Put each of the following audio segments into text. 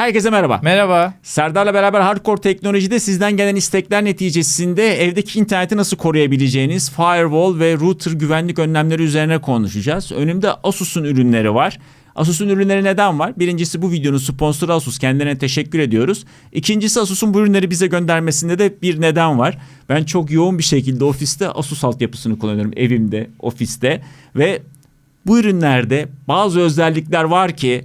Herkese merhaba. Merhaba. Serdar'la beraber Hardcore Teknoloji'de sizden gelen istekler neticesinde evdeki interneti nasıl koruyabileceğiniz firewall ve router güvenlik önlemleri üzerine konuşacağız. Önümde Asus'un ürünleri var. Asus'un ürünleri neden var? Birincisi bu videonun sponsoru Asus. Kendilerine teşekkür ediyoruz. İkincisi Asus'un bu ürünleri bize göndermesinde de bir neden var. Ben çok yoğun bir şekilde ofiste Asus altyapısını kullanıyorum. Evimde, ofiste ve bu ürünlerde bazı özellikler var ki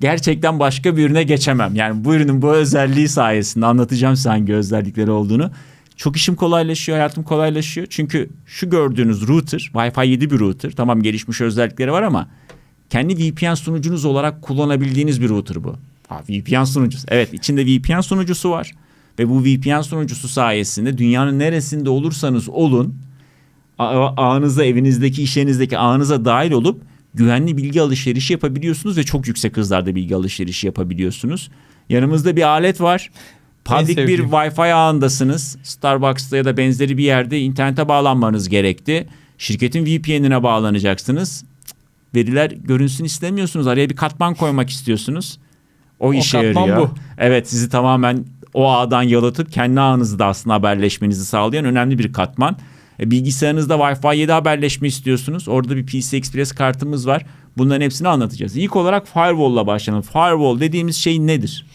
gerçekten başka bir ürüne geçemem. Yani bu ürünün bu özelliği sayesinde anlatacağım size hangi özellikleri olduğunu. Çok işim kolaylaşıyor, hayatım kolaylaşıyor. Çünkü şu gördüğünüz router, Wi-Fi 7 bir router. Tamam gelişmiş özellikleri var ama kendi VPN sunucunuz olarak kullanabildiğiniz bir router bu. Ha, VPN sunucusu. Evet içinde VPN sunucusu var. Ve bu VPN sunucusu sayesinde dünyanın neresinde olursanız olun ağınıza, evinizdeki, iş ağınıza dahil olup güvenli bilgi alışverişi yapabiliyorsunuz ve çok yüksek hızlarda bilgi alışverişi yapabiliyorsunuz. Yanımızda bir alet var. Public bir. Wi-Fi ağındasınız. Starbucks'ta ya da benzeri bir yerde internete bağlanmanız gerekti. Şirketin VPN'ine bağlanacaksınız. Veriler görünsün istemiyorsunuz. Araya bir katman koymak istiyorsunuz. O, işe katman yarıyor. bu. Evet sizi tamamen o ağdan yalatıp kendi ağınızda aslında haberleşmenizi sağlayan önemli bir katman. E, bilgisayarınızda Wi-Fi 7 haberleşme istiyorsunuz. Orada bir PC Express kartımız var. Bunların hepsini anlatacağız. İlk olarak firewall'la başlayalım. Firewall dediğimiz şey nedir?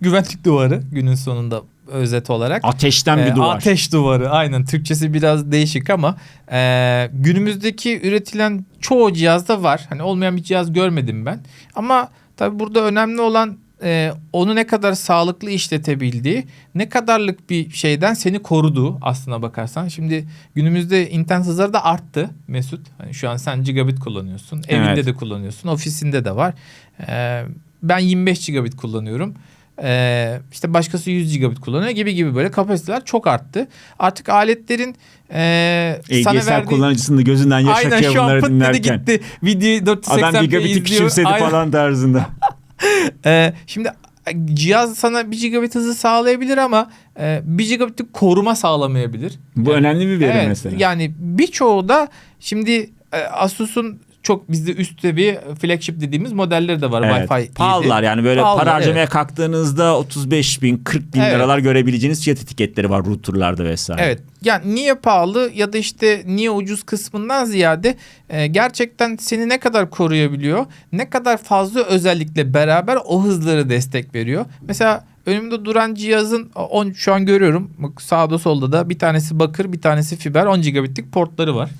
Güvenlik duvarı günün sonunda özet olarak. Ateşten Ee, bir duvar. Ateş duvarı aynen Türkçesi biraz değişik ama e, günümüzdeki üretilen çoğu cihazda var. Hani olmayan bir cihaz görmedim ben. Ama tabii burada önemli olan e, onu ne kadar sağlıklı işletebildiği, ne kadarlık bir şeyden seni koruduğu aslına bakarsan. Şimdi günümüzde internet hızları da arttı Mesut. Hani şu an sen gigabit kullanıyorsun. Evinde Evet. de kullanıyorsun. Ofisinde de var. E, ben 25 gigabit kullanıyorum. Ee, işte başkası 100 gigabit kullanıyor gibi gibi böyle kapasiteler çok arttı. Artık aletlerin e, sana verdiği... kullanıcısının gözünden yaş Aynen akıyor şu an bunları pıt dedi dinlerken. gitti. Videoyu 480p Adam gigabit'i izliyor. küçümsedi Aynen. falan tarzında. Ee, şimdi cihaz sana 1 gigabit hızı sağlayabilir ama e, 1 gigabitlik koruma sağlamayabilir. Bu Yani- önemli bir veri Evet, mesela. Yani birçoğu da şimdi e, Asus'un çok bizde üst seviye flagship dediğimiz modelleri de var Evet, Wi-Fi. 7. Pahalılar yani böyle Pahalılar, para harcamaya evet. kalktığınızda 35 bin 40 bin Evet. liralar görebileceğiniz fiyat etiketleri var routerlarda vesaire. Evet. Yani niye pahalı ya da işte niye ucuz kısmından ziyade e, gerçekten seni ne kadar koruyabiliyor? Ne kadar fazla özellikle beraber o hızları destek veriyor. Mesela önümde duran cihazın on, şu an görüyorum sağda solda da bir tanesi bakır bir tanesi fiber 10 gigabitlik portları var.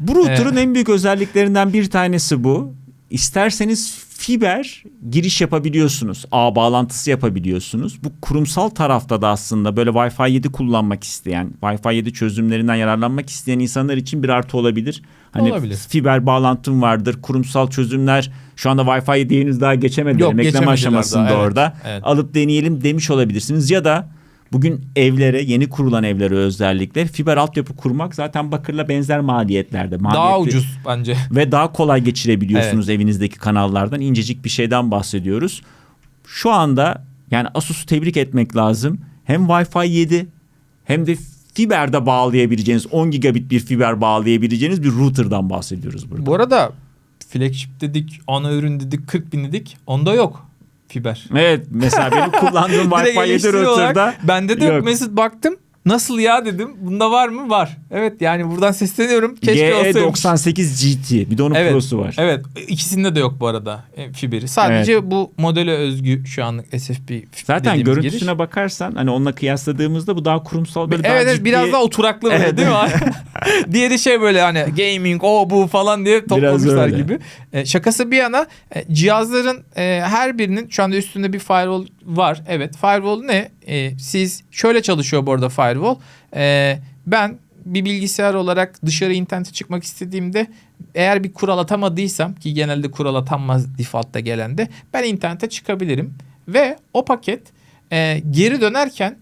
Bu router'ın en büyük özelliklerinden bir tanesi bu. İsterseniz fiber giriş yapabiliyorsunuz. Ağ bağlantısı yapabiliyorsunuz. Bu kurumsal tarafta da aslında böyle Wi-Fi 7 kullanmak isteyen, Wi-Fi 7 çözümlerinden yararlanmak isteyen insanlar için bir artı olabilir. Hani Olabilir. fiber bağlantım vardır, kurumsal çözümler. Şu anda Wi-Fi 7'ye henüz daha geçemediler. Yok, Ekleme geçemediler aşamasında daha, evet, orada. evet. Alıp deneyelim demiş olabilirsiniz. Ya da bugün evlere, yeni kurulan evlere özellikle fiber altyapı kurmak zaten bakırla benzer maliyetlerde. Daha Maliyetli- ucuz bence. ve daha kolay geçirebiliyorsunuz evinizdeki kanallardan. incecik bir şeyden bahsediyoruz. Şu anda yani Asus'u tebrik etmek lazım. Hem Wi-Fi 7 hem de fiberde bağlayabileceğiniz 10 gigabit bir fiber bağlayabileceğiniz bir router'dan bahsediyoruz burada. Bu arada flagship dedik, ana ürün dedik, 40 bin dedik. Onda yok fiber. Evet mesela benim kullandığım Wi-Fi 7 eleştiri olarak router'da Bende de yok. Mesut baktım. Nasıl ya dedim. Bunda var mı? Var. Evet yani buradan sesleniyorum. Keşke olsaymış. GE98 GT bir de onun Evet. Pro'su var. Evet. ikisinde de yok bu arada e, fiberi. Sadece bu modele özgü şu anlık SFP Zaten görüntüsüne giriş. bakarsan hani onunla kıyasladığımızda bu daha kurumsal böyle daha Evet, evet ciddi. biraz daha oturaklı böyle Evet. değil mi? Diğeri şey böyle hani gaming o bu falan diye toplamışlar gibi. E, şakası bir yana e, cihazların e, her birinin şu anda üstünde bir firewall var. Evet firewall ne? E, siz şöyle çalışıyor bu arada firewall. E, ben bir bilgisayar olarak dışarı internete çıkmak istediğimde eğer bir kural atamadıysam ki genelde kural atanmaz default'ta gelende ben internete çıkabilirim ve o paket e, geri dönerken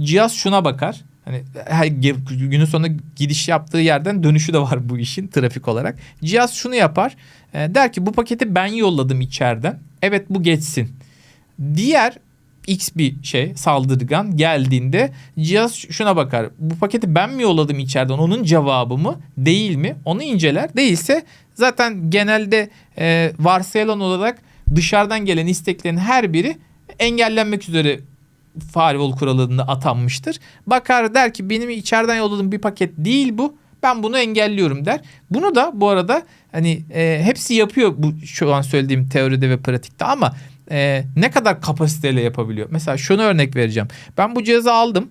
cihaz şuna bakar. Hani her günün sonunda gidiş yaptığı yerden dönüşü de var bu işin trafik olarak. Cihaz şunu yapar. e, der ki bu paketi ben yolladım içeriden. Evet bu geçsin. Diğer X bir şey saldırgan geldiğinde cihaz şuna bakar. Bu paketi ben mi yolladım içeriden onun cevabı mı değil mi onu inceler. Değilse zaten genelde e, varsayılan olarak dışarıdan gelen isteklerin her biri engellenmek üzere firewall kuralında atanmıştır. Bakar der ki benim içeriden yolladığım bir paket değil bu. Ben bunu engelliyorum der. Bunu da bu arada hani e, hepsi yapıyor bu şu an söylediğim teoride ve pratikte ama e, ne kadar kapasiteyle yapabiliyor? Mesela şunu örnek vereceğim. Ben bu cihazı aldım.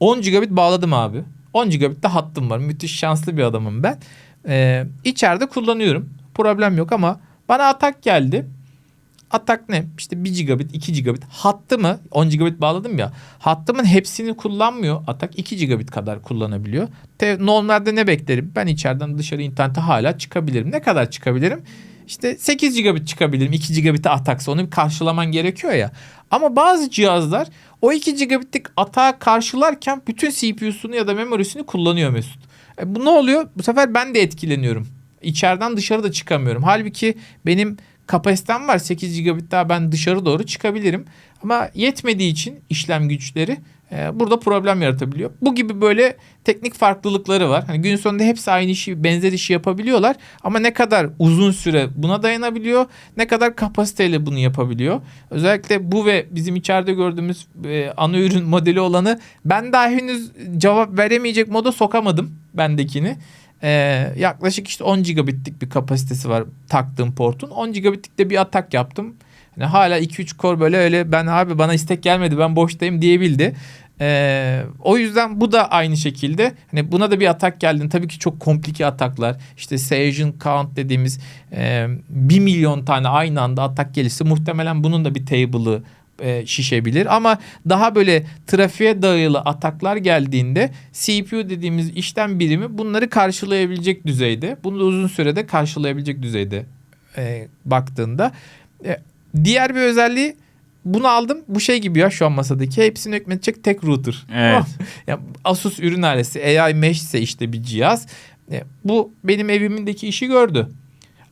10 gigabit bağladım abi. 10 gigabit de hattım var. Müthiş şanslı bir adamım ben. E, içeride kullanıyorum. Problem yok ama bana atak geldi. Atak ne? İşte 1 gigabit, 2 gigabit. Hattımı 10 gigabit bağladım ya. Hattımın hepsini kullanmıyor. Atak 2 gigabit kadar kullanabiliyor. Te, normalde ne beklerim? Ben içeriden dışarı internete hala çıkabilirim. Ne kadar çıkabilirim? İşte 8 gigabit çıkabilirim. 2 gigabit'e ataksa onu bir karşılaman gerekiyor ya. Ama bazı cihazlar o 2 gigabitlik atağı karşılarken bütün CPU'sunu ya da memorisini kullanıyor Mesut. E bu ne oluyor? Bu sefer ben de etkileniyorum. İçeriden dışarı da çıkamıyorum. Halbuki benim kapasitem var 8 gigabit daha ben dışarı doğru çıkabilirim. Ama yetmediği için işlem güçleri e, burada problem yaratabiliyor. Bu gibi böyle teknik farklılıkları var. Hani gün sonunda hepsi aynı işi benzer işi yapabiliyorlar. Ama ne kadar uzun süre buna dayanabiliyor ne kadar kapasiteyle bunu yapabiliyor. Özellikle bu ve bizim içeride gördüğümüz e, ana ürün modeli olanı ben daha henüz cevap veremeyecek moda sokamadım bendekini. Ee, yaklaşık işte 10 gigabitlik bir kapasitesi var taktığım portun. 10 gigabitlik de bir atak yaptım. Yani hala 2-3 core böyle öyle ben abi bana istek gelmedi ben boştayım diyebildi. Ee, o yüzden bu da aynı şekilde hani buna da bir atak geldi. Tabii ki çok komplike ataklar. İşte Session Count dediğimiz e, 1 milyon tane aynı anda atak gelirse muhtemelen bunun da bir table'ı e, şişebilir ama daha böyle trafiğe dayalı ataklar geldiğinde CPU dediğimiz işlem birimi bunları karşılayabilecek düzeyde bunu da uzun sürede karşılayabilecek düzeyde e, baktığında e, diğer bir özelliği bunu aldım bu şey gibi ya şu an masadaki hepsini hükmedecek tek router. Evet. ya Asus ürün ailesi AI Mesh ise işte bir cihaz. E, bu benim evimindeki işi gördü.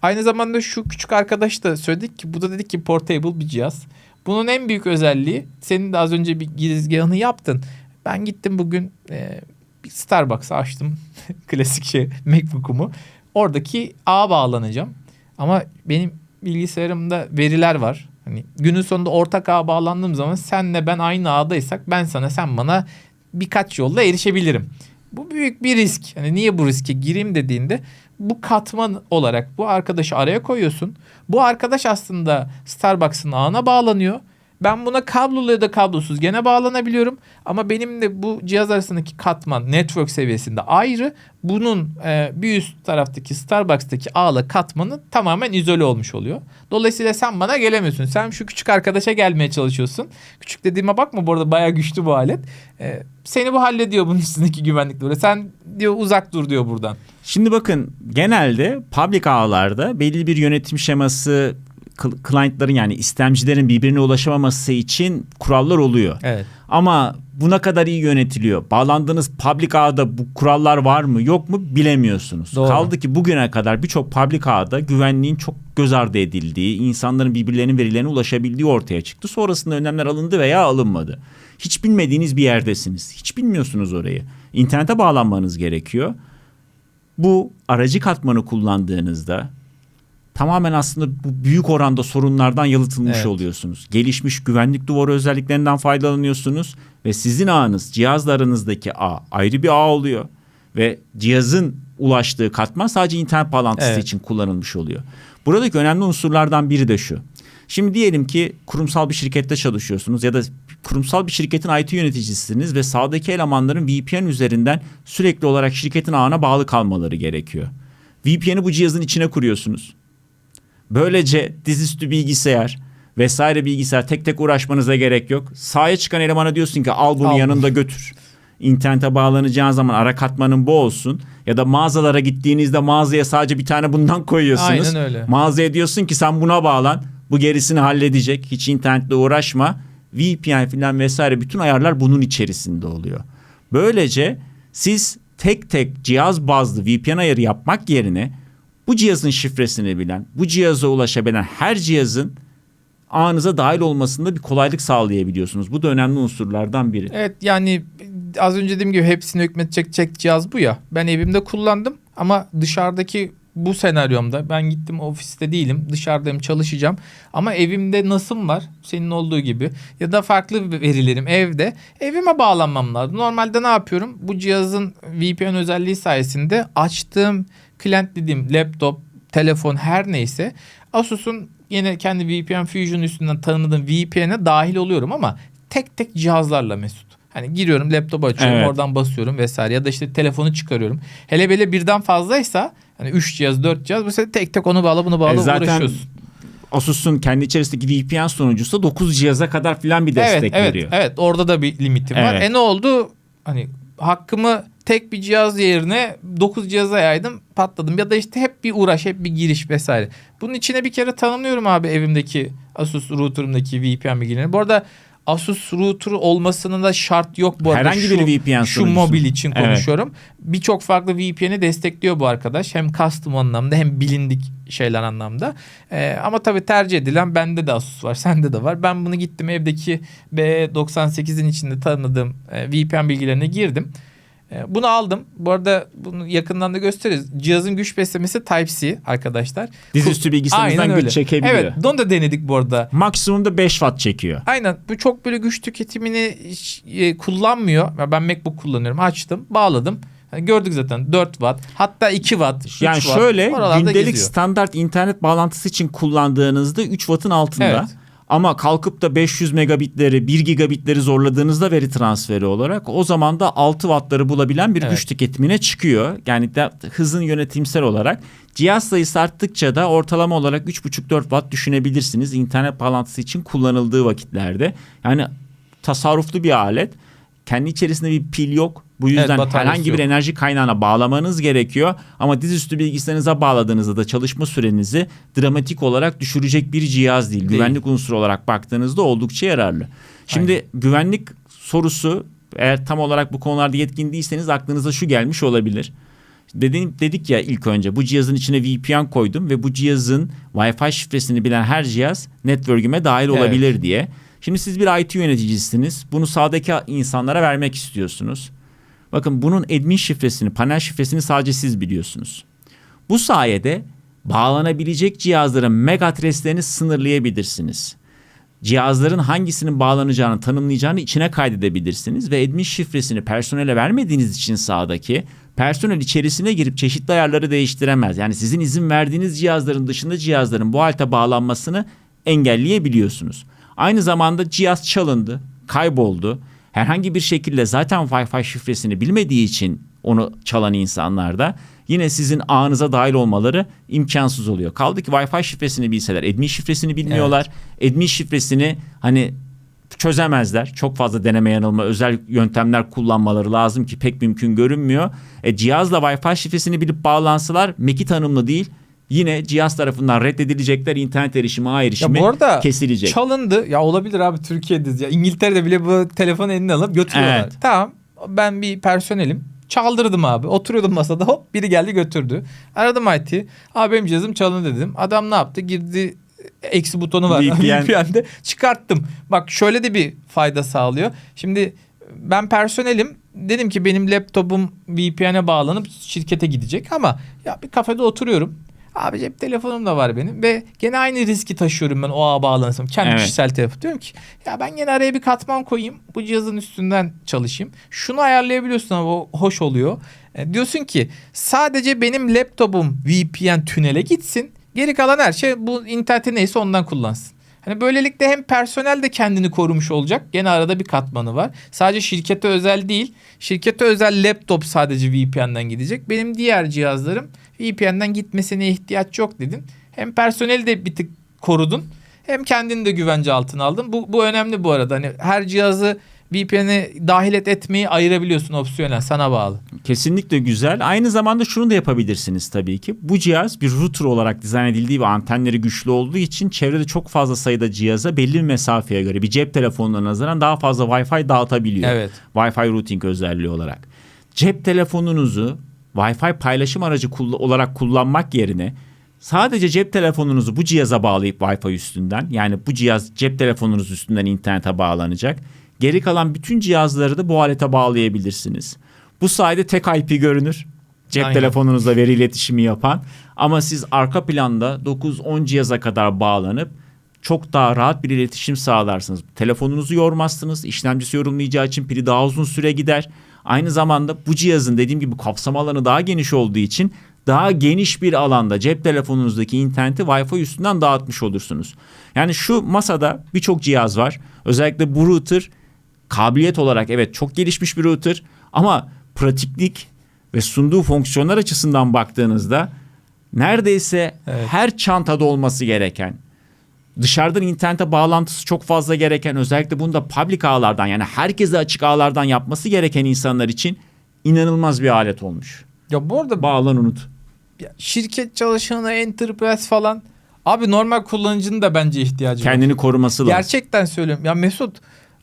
Aynı zamanda şu küçük arkadaş da söyledik ki bu da dedik ki portable bir cihaz. Bunun en büyük özelliği senin de az önce bir girizgahını yaptın. Ben gittim bugün e, bir Starbucks'ı açtım. Klasik şey MacBook'umu. Oradaki ağa bağlanacağım. Ama benim bilgisayarımda veriler var. Hani günün sonunda ortak ağa bağlandığım zaman senle ben aynı ağdaysak ben sana sen bana birkaç yolla erişebilirim. Bu büyük bir risk. Hani niye bu riske gireyim dediğinde bu katman olarak bu arkadaşı araya koyuyorsun. Bu arkadaş aslında Starbucks'ın ağına bağlanıyor. Ben buna kablolu ya da kablosuz gene bağlanabiliyorum. Ama benim de bu cihaz arasındaki katman network seviyesinde ayrı. Bunun e, bir üst taraftaki Starbucks'taki ağla katmanı tamamen izole olmuş oluyor. Dolayısıyla sen bana gelemiyorsun. Sen şu küçük arkadaşa gelmeye çalışıyorsun. Küçük dediğime bakma bu arada bayağı güçlü bu alet. E, seni bu hallediyor bunun üstündeki güvenlik böyle. Sen diyor uzak dur diyor buradan. Şimdi bakın genelde public ağlarda belli bir yönetim şeması client'ların yani istemcilerin birbirine ulaşamaması için kurallar oluyor. Evet. Ama buna kadar iyi yönetiliyor. Bağlandığınız public ağda bu kurallar var mı yok mu bilemiyorsunuz. Doğru. Kaldı ki bugüne kadar birçok public ağda güvenliğin çok göz ardı edildiği, insanların birbirlerinin verilerine ulaşabildiği ortaya çıktı. Sonrasında önlemler alındı veya alınmadı. Hiç bilmediğiniz bir yerdesiniz. Hiç bilmiyorsunuz orayı. İnternete bağlanmanız gerekiyor. Bu aracı katmanı kullandığınızda tamamen aslında bu büyük oranda sorunlardan yalıtılmış Evet. oluyorsunuz. Gelişmiş güvenlik duvarı özelliklerinden faydalanıyorsunuz ve sizin ağınız cihazlarınızdaki ağ ayrı bir ağ oluyor ve cihazın ulaştığı katman sadece internet bağlantısı Evet. için kullanılmış oluyor. Buradaki önemli unsurlardan biri de şu. Şimdi diyelim ki kurumsal bir şirkette çalışıyorsunuz ya da kurumsal bir şirketin IT yöneticisiniz ve sağdaki elemanların VPN üzerinden sürekli olarak şirketin ağına bağlı kalmaları gerekiyor. VPN'i bu cihazın içine kuruyorsunuz. Böylece dizüstü bilgisayar vesaire bilgisayar tek tek uğraşmanıza gerek yok. Sahaya çıkan elemana diyorsun ki al bunu Al. yanında götür. İnternete bağlanacağın zaman ara katmanın bu olsun. Ya da mağazalara gittiğinizde mağazaya sadece bir tane bundan koyuyorsunuz. Aynen öyle. Mağazaya diyorsun ki sen buna bağlan. Bu gerisini halledecek. Hiç internetle uğraşma. VPN falan vesaire bütün ayarlar bunun içerisinde oluyor. Böylece siz tek tek cihaz bazlı VPN ayarı yapmak yerine bu cihazın şifresini bilen, bu cihaza ulaşabilen her cihazın ağınıza dahil olmasında bir kolaylık sağlayabiliyorsunuz. Bu da önemli unsurlardan biri. Evet yani az önce dediğim gibi hepsini hükmedecek çek cihaz bu ya. Ben evimde kullandım ama dışarıdaki bu senaryomda ben gittim ofiste değilim dışarıdayım çalışacağım ama evimde nasım var senin olduğu gibi ya da farklı verilerim evde evime bağlanmam lazım. Normalde ne yapıyorum bu cihazın VPN özelliği sayesinde açtığım client dediğim laptop telefon her neyse Asus'un yine kendi VPN Fusion üstünden tanıdığım VPN'e dahil oluyorum ama tek tek cihazlarla Mesut. Hani giriyorum laptop açıyorum Evet. oradan basıyorum vesaire ya da işte telefonu çıkarıyorum. Hele böyle birden fazlaysa hani 3 cihaz 4 cihaz bu sefer tek tek onu bağla bunu bağla E zaten uğraşıyorsun. Asus'un kendi içerisindeki VPN sunucusu 9 cihaza kadar filan bir destek evet, evet, veriyor. Evet orada da bir limitim var. Evet. E ne oldu? Hani hakkımı tek bir cihaz yerine 9 cihaza yaydım patladım. Ya da işte hep bir uğraş hep bir giriş vesaire. Bunun içine bir kere tanımlıyorum abi evimdeki Asus router'ımdaki VPN bilgilerini. Bu arada Asus router olmasının da şart yok bu arada. Herhangi Şu- bir VPN Şu mobil için Evet. konuşuyorum. Birçok farklı VPN'i destekliyor bu arkadaş. Hem custom anlamda hem bilindik şeyler anlamda. Ee, ama tabii tercih edilen bende de Asus var, sende de var. Ben bunu gittim evdeki B98'in içinde tanıdığım e, VPN bilgilerine girdim. E, bunu aldım. Bu arada bunu yakından da gösteririz. Cihazın güç beslemesi Type-C arkadaşlar. Dizüstü bilgisayarınızdan güç öyle. çekebiliyor. Evet, onu da denedik bu arada. Maksimumda 5 watt çekiyor. Aynen bu çok böyle güç tüketimini e, kullanmıyor. Ben MacBook kullanıyorum açtım bağladım. Yani gördük zaten 4 watt hatta 2 watt 3 Yani watt şöyle gündelik geziyor. standart internet bağlantısı için kullandığınızda 3 wattın altında. Evet. Ama kalkıp da 500 megabitleri 1 gigabitleri zorladığınızda veri transferi olarak o zaman da 6 wattları bulabilen bir Evet. güç tüketimine çıkıyor. Yani de, hızın yönetimsel olarak cihaz sayısı arttıkça da ortalama olarak 3,5-4 watt düşünebilirsiniz internet bağlantısı için kullanıldığı vakitlerde. Yani tasarruflu bir alet. Kendi içerisinde bir pil yok. Bu yüzden bataryası herhangi bir yok. enerji kaynağına bağlamanız gerekiyor. Ama dizüstü bilgisayarınıza bağladığınızda da çalışma sürenizi dramatik olarak düşürecek bir cihaz değil. Değil. Güvenlik unsuru olarak baktığınızda oldukça yararlı. Şimdi güvenlik sorusu eğer tam olarak bu konularda yetkin değilseniz aklınıza şu gelmiş olabilir. Dedim, dedik ya ilk önce bu cihazın içine VPN koydum ve bu cihazın Wi-Fi şifresini bilen her cihaz network'üme dahil Evet. olabilir diye. Şimdi siz bir IT yöneticisiniz. Bunu sağdaki insanlara vermek istiyorsunuz. Bakın bunun admin şifresini, panel şifresini sadece siz biliyorsunuz. Bu sayede bağlanabilecek cihazların MAC adreslerini sınırlayabilirsiniz. Cihazların hangisinin bağlanacağını tanımlayacağını içine kaydedebilirsiniz ve admin şifresini personele vermediğiniz için sağdaki personel içerisine girip çeşitli ayarları değiştiremez. Yani sizin izin verdiğiniz cihazların dışında cihazların bu halte bağlanmasını engelleyebiliyorsunuz. Aynı zamanda cihaz çalındı, kayboldu. Herhangi bir şekilde zaten Wi-Fi şifresini bilmediği için onu çalan insanlar da yine sizin ağınıza dahil olmaları imkansız oluyor. Kaldı ki Wi-Fi şifresini bilseler, admin şifresini bilmiyorlar. Admin şifresini hani çözemezler. Çok fazla deneme yanılma, özel yöntemler kullanmaları lazım ki pek mümkün görünmüyor. E, cihazla Wi-Fi şifresini bilip bağlansalar MEC'i tanımlı değil. Yine cihaz tarafından reddedilecekler. internet erişimi, ağ erişimi Ya bu arada kesilecek. çalındı. Ya olabilir abi Türkiye'de. Ya İngiltere'de bile bu telefonu eline alıp götürüyorlar. Evet. Tamam ben bir personelim. Çaldırdım abi. Oturuyordum masada hop biri geldi götürdü. Aradım IT. Abi benim cihazım çalındı dedim. Adam ne yaptı? Girdi eksi butonu var VPN. VPN'de çıkarttım. Bak şöyle de bir fayda sağlıyor. Şimdi ben personelim. Dedim ki benim laptopum VPN'e bağlanıp şirkete gidecek ama ya bir kafede oturuyorum. Abi cep telefonum da var benim ve gene aynı riski taşıyorum ben o ağa bağlanırsam. Kendi Evet. kişisel telefon. Diyorum ki ya ben gene araya bir katman koyayım. Bu cihazın üstünden çalışayım. Şunu ayarlayabiliyorsun ama o hoş oluyor. E, diyorsun ki sadece benim laptopum VPN tünele gitsin. Geri kalan her şey bu interneti neyse ondan kullansın. Hani böylelikle hem personel de kendini korumuş olacak. Gene arada bir katmanı var. Sadece şirkete özel değil. Şirkete özel laptop sadece VPN'den gidecek. Benim diğer cihazlarım VPN'den gitmesine ihtiyaç yok dedin. Hem personeli de bir tık korudun. Hem kendini de güvence altına aldın. Bu, bu önemli bu arada. Hani her cihazı VPN'e dahil et etmeyi ayırabiliyorsun opsiyonel sana bağlı. Kesinlikle güzel. Aynı zamanda şunu da yapabilirsiniz tabii ki. Bu cihaz bir router olarak dizayn edildiği ve antenleri güçlü olduğu için çevrede çok fazla sayıda cihaza belli bir mesafeye göre bir cep telefonuna nazaran daha fazla Wi-Fi dağıtabiliyor. Evet. Wi-Fi routing özelliği olarak. Cep telefonunuzu Wi-Fi paylaşım aracı olarak kullanmak yerine sadece cep telefonunuzu bu cihaza bağlayıp Wi-Fi üstünden yani bu cihaz cep telefonunuz üstünden internete bağlanacak. Geri kalan bütün cihazları da bu alete bağlayabilirsiniz. Bu sayede tek IP görünür. Cep Aynen. telefonunuzla veri iletişimi yapan. Ama siz arka planda 9-10 cihaza kadar bağlanıp çok daha rahat bir iletişim sağlarsınız. Telefonunuzu yormazsınız. İşlemcisi yorulmayacağı için pili daha uzun süre gider. Aynı zamanda bu cihazın dediğim gibi kapsam alanı daha geniş olduğu için daha geniş bir alanda cep telefonunuzdaki interneti Wi-Fi üstünden dağıtmış olursunuz. Yani şu masada birçok cihaz var. Özellikle bu router kabiliyet olarak evet çok gelişmiş bir router ama pratiklik ve sunduğu fonksiyonlar açısından baktığınızda neredeyse Evet. her çantada olması gereken dışarıdan internete bağlantısı çok fazla gereken özellikle bunu da public ağlardan yani herkese açık ağlardan yapması gereken insanlar için inanılmaz bir alet olmuş. Ya bu arada Bağlan unut. ya şirket çalışanı, enterprise falan abi normal kullanıcının da bence ihtiyacı var. Kendini koruması lazım. Gerçekten söylüyorum. Ya Mesut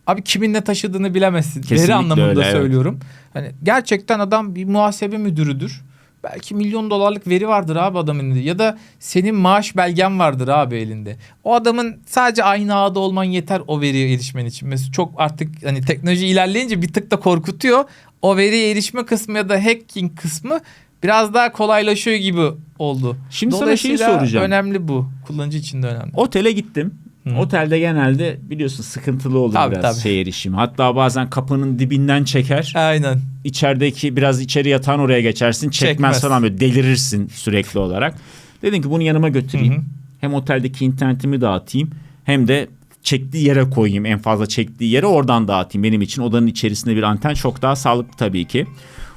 abi kimin ne taşıdığını bilemezsin. Kesinlikle Veri anlamında öyle, evet. söylüyorum. Hani gerçekten adam bir muhasebe müdürüdür. Belki milyon dolarlık veri vardır abi adamın elinde. Ya da senin maaş belgen vardır abi elinde. O adamın sadece aynı ağda olman yeter o veriye erişmen için. Mesela çok artık hani teknoloji ilerleyince bir tık da korkutuyor. O veriye erişme kısmı ya da hacking kısmı biraz daha kolaylaşıyor gibi oldu. Şimdi sana şeyi soracağım. Önemli bu. Kullanıcı için de önemli. Otele gittim. Hı. Otelde genelde biliyorsun sıkıntılı olur Tabii, biraz tabii. şey erişimi. Hatta bazen kapının dibinden çeker. Aynen. içerideki biraz içeri yatan oraya geçersin. Çekmez, Çekmez. falan böyle delirirsin sürekli olarak. Dedim ki bunu yanıma götüreyim. Hı hı. Hem oteldeki internetimi dağıtayım hem de çektiği yere koyayım. En fazla çektiği yere oradan dağıtayım. Benim için odanın içerisinde bir anten çok daha sağlıklı tabii ki.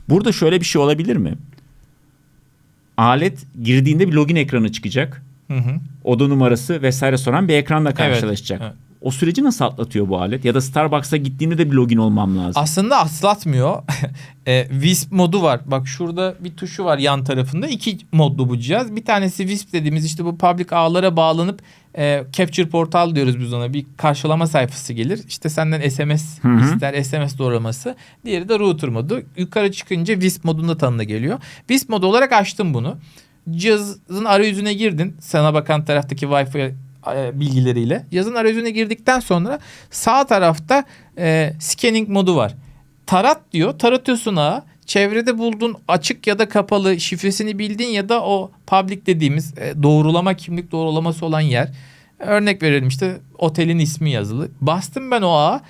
Burada şöyle bir şey olabilir mi? Alet girdiğinde bir login ekranı çıkacak. Hı hı. Oda numarası vesaire soran bir ekranla karşılaşacak. evet. O süreci nasıl atlatıyor bu alet? Ya da Starbucks'a gittiğimde de bir login olmam lazım. Aslında aslatmıyor. e, Wisp modu var. Bak şurada bir tuşu var yan tarafında. İki modlu bu cihaz. Bir tanesi Wisp dediğimiz işte bu public ağlara bağlanıp e, Capture Portal diyoruz biz ona. Bir karşılama sayfası gelir. İşte senden SMS Hı hı. ister. SMS doğraması. Diğeri de router modu. Yukarı çıkınca Wisp modunda tanımına geliyor. Wisp modu olarak açtım bunu. Cihazın arayüzüne girdin. Sana bakan taraftaki Wi-Fi e, bilgileriyle. Cihazın arayüzüne girdikten sonra sağ tarafta e, scanning modu var. Tarat diyor. Taratıyorsun ağa. Çevrede bulduğun açık ya da kapalı şifresini bildiğin ya da o public dediğimiz e, doğrulama kimlik doğrulaması olan yer. Örnek verelim işte otelin ismi yazılı. Bastım ben o ağa.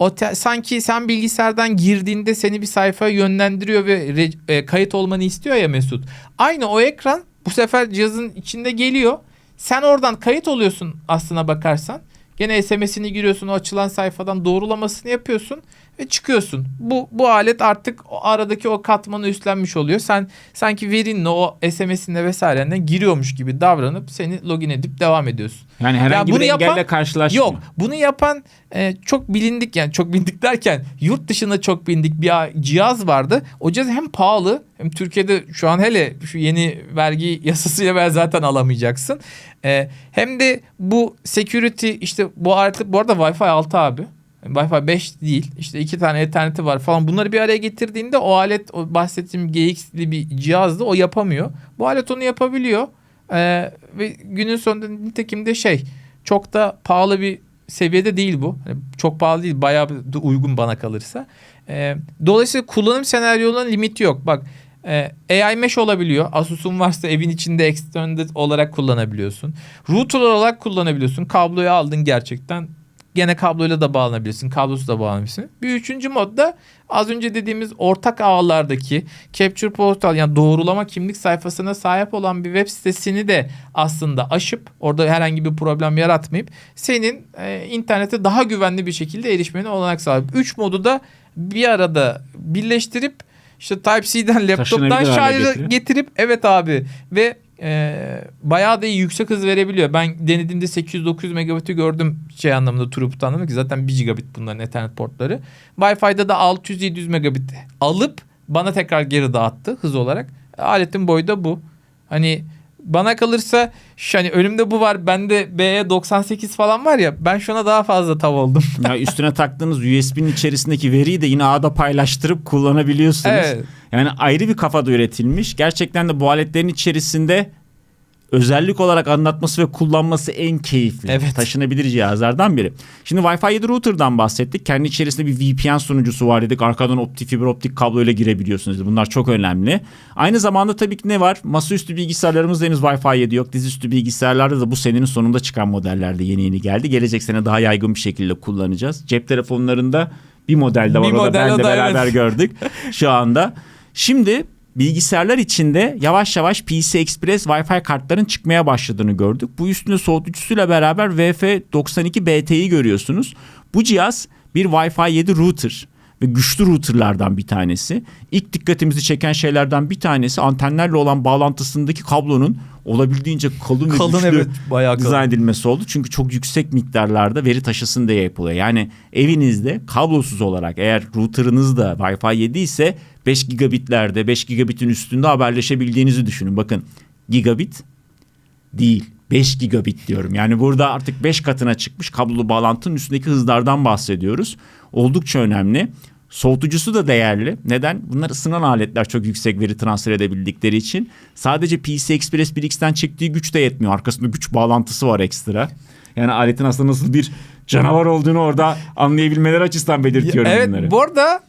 Otel, sanki sen bilgisayardan girdiğinde seni bir sayfaya yönlendiriyor ve e, kayıt olmanı istiyor ya Mesut. Aynı o ekran bu sefer cihazın içinde geliyor. Sen oradan kayıt oluyorsun aslına bakarsan. Gene SMS'ini giriyorsun o açılan sayfadan doğrulamasını yapıyorsun ve çıkıyorsun. Bu bu alet artık o aradaki o katmanı üstlenmiş oluyor. Sen sanki verinle o SMS'inle vesairenden giriyormuş gibi davranıp seni login edip devam ediyorsun. Yani herhangi bunu bir yapan- engelle karşılaşmıyor. Yok bunu yapan e, çok bilindik yani çok bilindik derken yurt dışında çok bilindik bir cihaz vardı. O cihaz hem pahalı hem Türkiye'de şu an hele şu yeni vergi yasasıyla ben zaten alamayacaksın. E, hem de bu security işte bu aletler bu arada Wi-Fi 6 abi. Wi-Fi 5 değil. İşte iki tane Ethernet'i var falan. Bunları bir araya getirdiğinde o alet o bahsettiğim GX'li bir cihazdı. O yapamıyor. Bu alet onu yapabiliyor. Ee, ve günün sonunda nitekim de şey çok da pahalı bir seviyede değil bu. Hani çok pahalı değil bayağı da uygun bana kalırsa. Ee, dolayısıyla kullanım senaryolarının limiti yok. Bak e, AI Mesh olabiliyor. Asus'un varsa evin içinde extended olarak kullanabiliyorsun. Router olarak kullanabiliyorsun. Kabloyu aldın gerçekten. Gene kabloyla da bağlanabilirsin. Kablosuz da bağlanabilirsin. Bir üçüncü modda az önce dediğimiz ortak ağlardaki Capture Portal yani doğrulama kimlik sayfasına sahip olan bir web sitesini de aslında aşıp orada herhangi bir problem yaratmayıp senin e, internete daha güvenli bir şekilde erişmeni olanak sağlayıp 3 modu da bir arada birleştirip işte Type-C'den laptoptan getirip. getirip evet abi ve e, bayağı da yüksek hız verebiliyor. Ben denediğimde 800-900 megabit'i gördüm şey anlamında throughput anlamında ki zaten 1 gigabit bunların ethernet portları. Wi-Fi'de de 600-700 megabit alıp bana tekrar geri dağıttı hız olarak. Aletin boyu da bu. Hani bana kalırsa şu hani önümde bu var bende BE98 falan var ya ben şuna daha fazla tav oldum. ya üstüne taktığınız USB'nin içerisindeki veriyi de yine ağda paylaştırıp kullanabiliyorsunuz. Evet. Yani ayrı bir kafada üretilmiş. Gerçekten de bu aletlerin içerisinde özellik olarak anlatması ve kullanması en keyifli. Evet. Taşınabilir cihazlardan biri. Şimdi Wi-Fi 7 router'dan bahsettik. Kendi içerisinde bir VPN sunucusu var dedik. Arkadan optik fiber optik kabloyla girebiliyorsunuz. Bunlar çok önemli. Aynı zamanda tabii ki ne var? Masaüstü bilgisayarlarımızda henüz Wi-Fi 7 yok. Dizüstü bilgisayarlarda da bu senenin sonunda çıkan modellerde yeni yeni geldi. Gelecek sene daha yaygın bir şekilde kullanacağız. Cep telefonlarında bir model de var. Bir o da model, ben de beraber evet. gördük şu anda. Şimdi bilgisayarlar içinde yavaş yavaş PC Express Wi-Fi kartların çıkmaya başladığını gördük. Bu üstünde soğutucusuyla beraber VF92BT'yi görüyorsunuz. Bu cihaz bir Wi-Fi 7 router ve güçlü routerlardan bir tanesi. İlk dikkatimizi çeken şeylerden bir tanesi antenlerle olan bağlantısındaki kablonun olabildiğince kalın, Kalın ve güçlü evet bayağı kalın. dizayn edilmesi oldu. Çünkü çok yüksek miktarlarda veri taşısın diye yapılıyor. Yani evinizde kablosuz olarak eğer routerınız da Wi-Fi 7 ise 5 gigabitlerde 5 gigabitin üstünde haberleşebildiğinizi düşünün. Bakın gigabit değil 5 gigabit diyorum. Yani burada artık 5 katına çıkmış kablolu bağlantının üstündeki hızlardan bahsediyoruz. Oldukça önemli. Soğutucusu da değerli. Neden? Bunlar ısınan aletler çok yüksek veri transfer edebildikleri için. Sadece PC Express 1X'ten çektiği güç de yetmiyor. Arkasında güç bağlantısı var ekstra. Yani aletin aslında nasıl bir canavar olduğunu orada anlayabilmeleri açısından belirtiyorum evet bunları. bu arada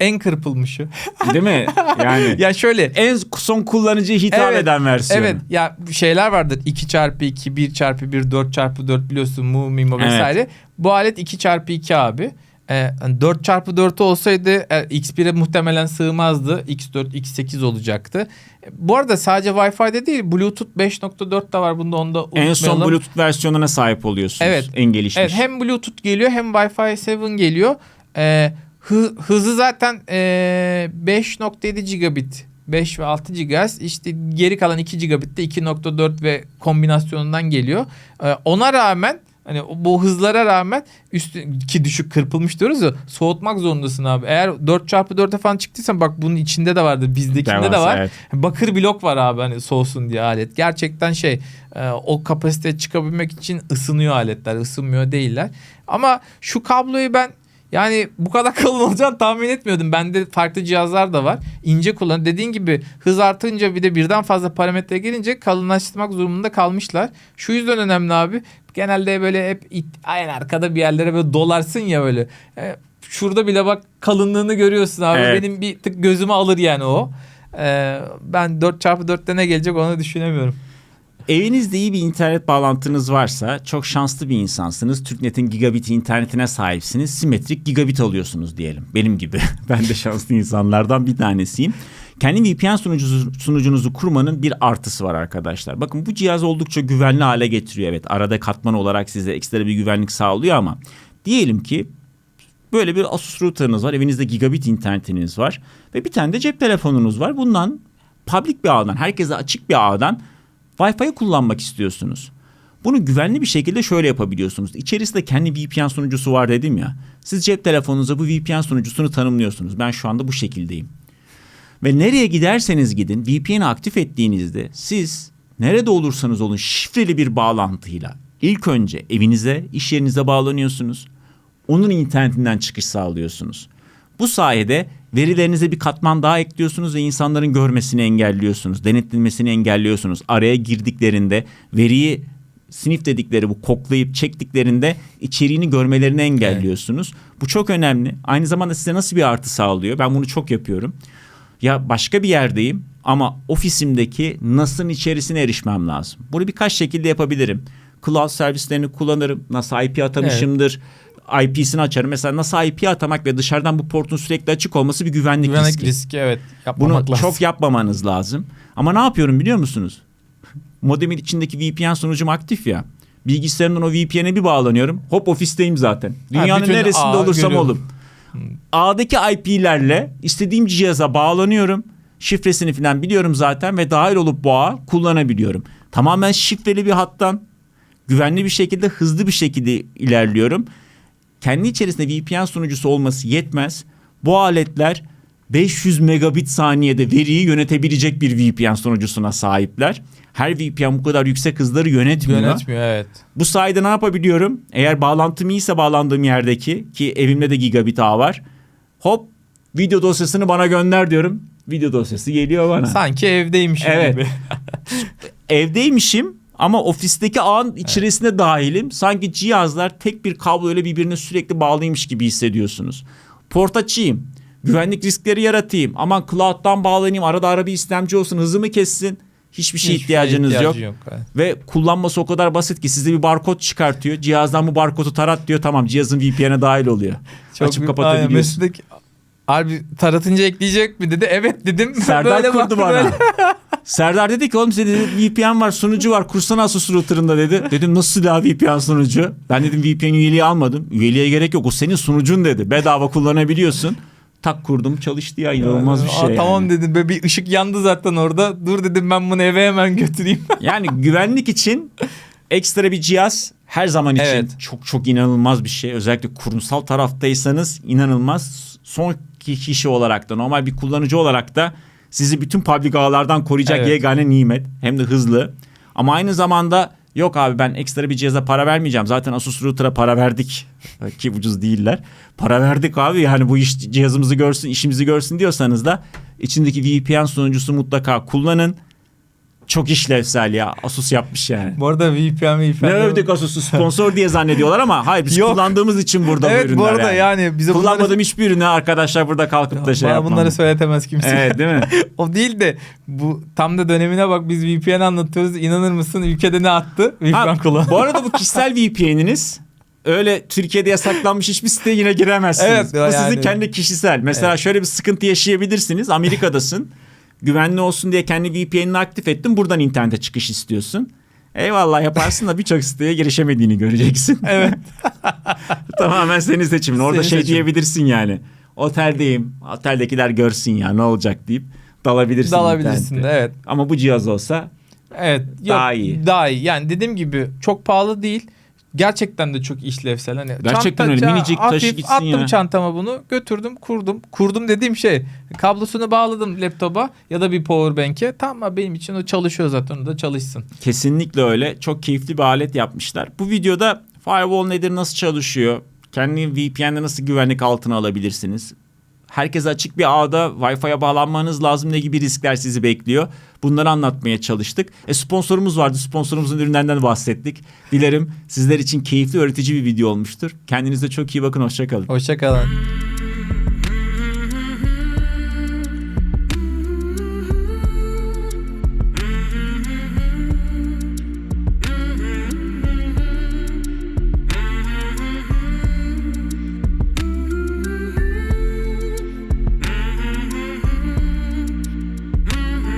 en kırpılmışı. Değil mi? Yani ya şöyle en son kullanıcıya hitap Evet, eden versiyonu. Evet ya şeyler vardır 2 çarpı 2 1 çarpı 1 4 çarpı 4 biliyorsun mu mimo Evet. vesaire. Bu alet 2 çarpı 2 abi. Ee, 4 çarpı 4 olsaydı e, X1'e muhtemelen sığmazdı. X4 X8 olacaktı. E, Bu arada sadece Wi-Fi'de değil Bluetooth 5.4 da var bunda onu da unutmayalım. En son Bluetooth versiyonuna sahip oluyorsunuz. Evet. En gelişmiş. Evet hem Bluetooth geliyor hem Wi-Fi 7 geliyor. Ee, hı- hızı zaten ee, 5.7 gigabit. 5 ve 6 GHz işte geri kalan 2 gigabit de 2.4 ve kombinasyonundan geliyor. Ee, ona rağmen hani bu hızlara rağmen üstü ki düşük kırpılmış diyoruz ya soğutmak zorundasın abi. Eğer 4x4'e falan çıktıysan bak bunun içinde de vardır bizdekinde de Devasa, var. evet. Bakır blok var abi hani soğusun diye alet. Gerçekten şey e, o kapasiteye çıkabilmek için ısınıyor aletler. ısınmıyor değiller. Ama şu kabloyu ben yani bu kadar kalın olacağını tahmin etmiyordum. Bende farklı cihazlar da var. İnce kullan. Dediğin gibi hız artınca bir de birden fazla parametre gelince kalınlaştırmak durumunda kalmışlar. Şu yüzden önemli abi. Genelde böyle hep it, en arkada bir yerlere böyle dolarsın ya böyle. E, şurada bile bak kalınlığını görüyorsun abi. Evet. Benim bir tık gözümü alır yani o. Ee, ben 4x4'te ne gelecek onu düşünemiyorum. Evinizde iyi bir internet bağlantınız varsa çok şanslı bir insansınız. TürkNet'in gigabit internetine sahipsiniz. Simetrik gigabit alıyorsunuz diyelim. Benim gibi. ben de şanslı insanlardan bir tanesiyim. Kendi VPN sunucunuzu, sunucunuzu kurmanın bir artısı var arkadaşlar. Bakın bu cihaz oldukça güvenli hale getiriyor. Evet arada katman olarak size ekstra bir güvenlik sağlıyor ama diyelim ki böyle bir Asus router'ınız var. Evinizde gigabit internetiniz var. Ve bir tane de cep telefonunuz var. Bundan public bir ağdan, herkese açık bir ağdan Wi-Fi'yi kullanmak istiyorsunuz. Bunu güvenli bir şekilde şöyle yapabiliyorsunuz. İçerisinde kendi VPN sunucusu var dedim ya. Siz cep telefonunuza bu VPN sunucusunu tanımlıyorsunuz. Ben şu anda bu şekildeyim. Ve nereye giderseniz gidin VPN'i aktif ettiğinizde siz nerede olursanız olun şifreli bir bağlantıyla ilk önce evinize, iş yerinize bağlanıyorsunuz. Onun internetinden çıkış sağlıyorsunuz. Bu sayede verilerinize bir katman daha ekliyorsunuz ve insanların görmesini engelliyorsunuz. Denetlenmesini engelliyorsunuz. Araya girdiklerinde veriyi sniff dedikleri bu koklayıp çektiklerinde içeriğini görmelerini engelliyorsunuz. Bu çok önemli. Aynı zamanda size nasıl bir artı sağlıyor? Ben bunu çok yapıyorum. Ya başka bir yerdeyim ama ofisimdeki NAS'ın içerisine erişmem lazım. Bunu birkaç şekilde yapabilirim. Cloud servislerini kullanırım. NAS IP atamışımdır. IP'sini açarım. Mesela NAS IP atamak ve dışarıdan bu portun sürekli açık olması bir güvenlik, Güvenlik riski. riski evet Bunu yapmamak lazım. çok yapmamanız lazım. Ama ne yapıyorum biliyor musunuz? Modemin içindeki VPN sunucum aktif ya. Bilgisayarımdan o VPN'e bir bağlanıyorum. Hop ofisteyim zaten. Dünyanın bütün neresinde ağı olursam görüyorum. olayım. A'daki IP'lerle istediğim cihaza bağlanıyorum. Şifresini falan biliyorum zaten ve dahil olup bu ağı kullanabiliyorum. Tamamen şifreli bir hattan güvenli bir şekilde hızlı bir şekilde ilerliyorum. Kendi içerisinde VPN sunucusu olması yetmez. Bu aletler 500 megabit saniyede veriyi yönetebilecek bir VPN sunucusuna sahipler. Her VPN bu kadar yüksek hızları yönetmiyor. Yönetmiyor evet. Bu sayede ne yapabiliyorum? Eğer bağlantım iyiyse bağlandığım yerdeki ki evimde de gigabit ağ var. Hop video dosyasını bana gönder diyorum. Video dosyası geliyor bana. Sanki evdeymiş Evet. gibi. evdeymişim ama ofisteki ağın içerisine dahilim. Sanki cihazlar tek bir kabloyla birbirine sürekli bağlıymış gibi hissediyorsunuz. Port açayım. Güvenlik riskleri yaratayım. Aman cloud'dan bağlanayım. Arada ara bir istemci olsun. Hızımı kessin. Hiçbir Hiçbir ihtiyacınız yok. ihtiyacı evet. Ve kullanması o kadar basit ki size bir barkod çıkartıyor. Cihazdan bu barkodu tarat diyor. Tamam cihazın VPN'e dahil oluyor. Açıp büyük- kapatabiliyorsun. De- Abi taratınca ekleyecek mi dedi. Evet dedim. Serdar Böyle kurdu baktı bana. Serdar dedi ki oğlum senin dedi, VPN var sunucu var kursana Asus router'ında dedi. Dedim nasıl daha VPN sunucu? Ben dedim VPN üyeliği almadım. Üyeliğe gerek yok o senin sunucun dedi. Bedava kullanabiliyorsun. Tak kurdum çalıştı ya inanılmaz bir Aa, şey. yani. Tamam dedim. Böyle bir ışık yandı zaten orada. Dur dedim ben bunu eve hemen götüreyim. Yani güvenlik için ekstra bir cihaz her zaman için Evet. çok çok inanılmaz bir şey. Özellikle kurumsal taraftaysanız inanılmaz. Son ki- kişi olarak da normal bir kullanıcı olarak da sizi bütün public ağlardan koruyacak Evet. yegane nimet. Hem de hızlı. Ama aynı zamanda yok abi ben ekstra bir cihaza para vermeyeceğim. Zaten Asus Router'a para verdik. Ki ucuz değiller. Para verdik abi yani bu iş cihazımızı görsün, işimizi görsün diyorsanız da içindeki VPN sunucusu mutlaka kullanın. Çok işlevsel ya. Asus yapmış yani. Bu arada VPN VPN. Ne övdük Asus'u sponsor diye zannediyorlar ama hayır biz Yok. kullandığımız için burada bu Evet ürünler bu arada yani. yani, bize Kullanmadığım bunları, hiçbir ürünü arkadaşlar burada kalkıp da şey yapmam. bunları söyletemez kimse. Evet değil mi? o değil de bu tam da dönemine bak biz VPN anlatıyoruz. İnanır mısın ülkede ne attı? VPN Ha, kullan. bu arada bu kişisel VPN'iniz öyle Türkiye'de yasaklanmış hiçbir siteye yine giremezsiniz. Evet, bu sizin yani- kendi kişisel. Mesela şöyle bir sıkıntı yaşayabilirsiniz. Amerika'dasın. Güvenli olsun diye kendi VPN'ini aktif ettin. Buradan internete çıkış istiyorsun. Eyvallah yaparsın da birçok siteye girişemediğini göreceksin. Evet. Tamamen senin seçimin. Orada Senin şey seçimin. diyebilirsin yani. Oteldeyim. Oteldekiler görsün ya ne olacak deyip dalabilirsin. Dalabilirsin internete. evet. Ama bu cihaz olsa Evet. Yok, Daha iyi. Daha iyi. Yani dediğim gibi çok pahalı değil. Gerçekten de çok işlevsel. Hani Gerçekten öyle. ça- Minicik taşı hafif gitsin attım ya. çantama bunu götürdüm kurdum. Kurdum dediğim şey kablosunu bağladım laptopa ya da bir power bank'e. Tamam benim için o çalışıyor zaten o da çalışsın. kesinlikle öyle. Çok keyifli bir alet yapmışlar. Bu videoda firewall nedir, nasıl çalışıyor, kendi VPN'de nasıl güvenlik altına alabilirsiniz. Herkese açık bir ağda Wi-Fi'ye bağlanmanız lazım. Ne gibi riskler sizi bekliyor? Bunları anlatmaya çalıştık. E sponsorumuz vardı. Sponsorumuzun ürünlerinden bahsettik. Dilerim sizler için keyifli, öğretici bir video olmuştur. Kendinize çok iyi bakın. Hoşçakalın. Hoşçakalın.